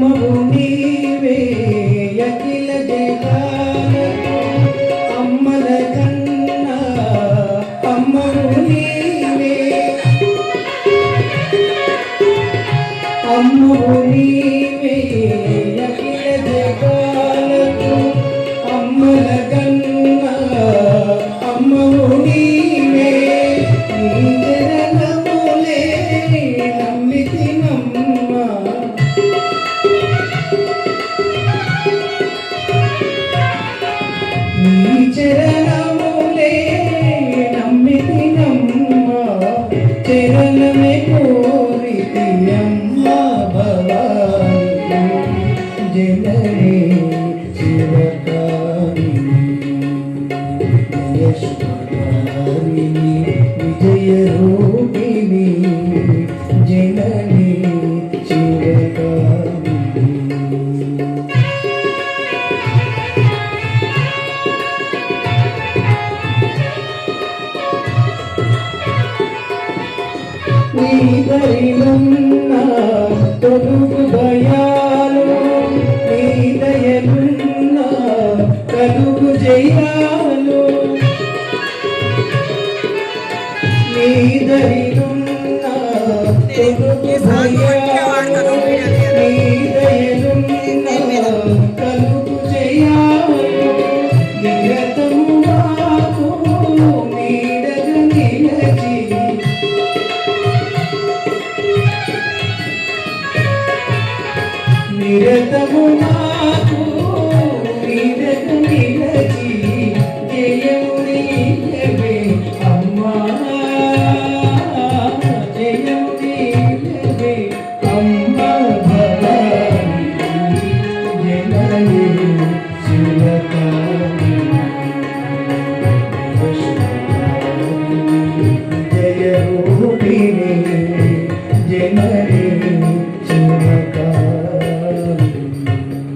అమ్మవు నీవే అఖిల జగాలకు అమ్మల కన్నా అమ్మవు నీవే. అమ్మవు నీవే చరణములే నమ్మితి నమ్మ చరణమే నీ దయలున్న తొలుగు భయాలు నీ దయలున్న కలుగు జయాలు నీ దయలున్న తొలుగు భయాలు నిరతము